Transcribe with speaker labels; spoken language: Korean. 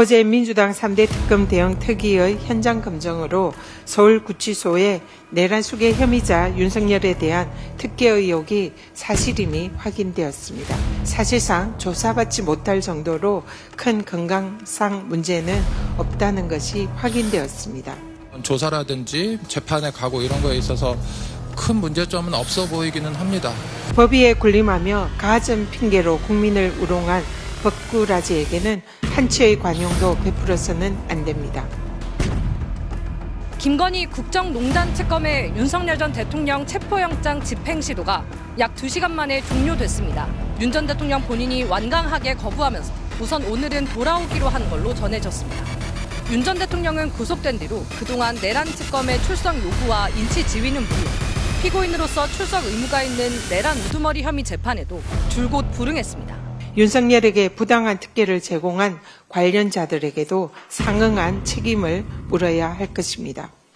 Speaker 1: 어제 민주당 3대 특검 대응 특위의 현장 검증으로 서울구치소의 내란 수계 혐의자 윤석열에 대한 특혜 의혹이 사실임이 확인되었습니다. 사실상 조사받지 못할 정도로 큰 건강상 문제는 없다는 것이 확인되었습니다.
Speaker 2: 조사라든지 재판에 가고 이런 거에 있어서 큰 문제점은 없어 보이기는 합니다.
Speaker 1: 법위에 군림하며 가점 핑계로 국민을 우롱한 법꾸라지에게는 한치의 관용도 베풀어서는 안 됩니다.
Speaker 3: 김건희 국정농단 특검의 윤석열 전 대통령 체포영장 집행 시도가 약 2시간 만에 종료됐습니다. 윤 전 대통령 본인이 완강하게 거부하면서 우선 오늘은 돌아오기로 한 걸로 전해졌습니다. 윤 전 대통령은 구속된 뒤로 그동안 내란 특검의 출석 요구와 인치 지휘는 물론 피고인으로서 출석 의무가 있는 내란 우두머리 혐의 재판에도 줄곧 불응했습니다.
Speaker 1: 윤석열에게 부당한 특혜를 제공한 관련자들에게도 상응한 책임을 물어야 할 것입니다.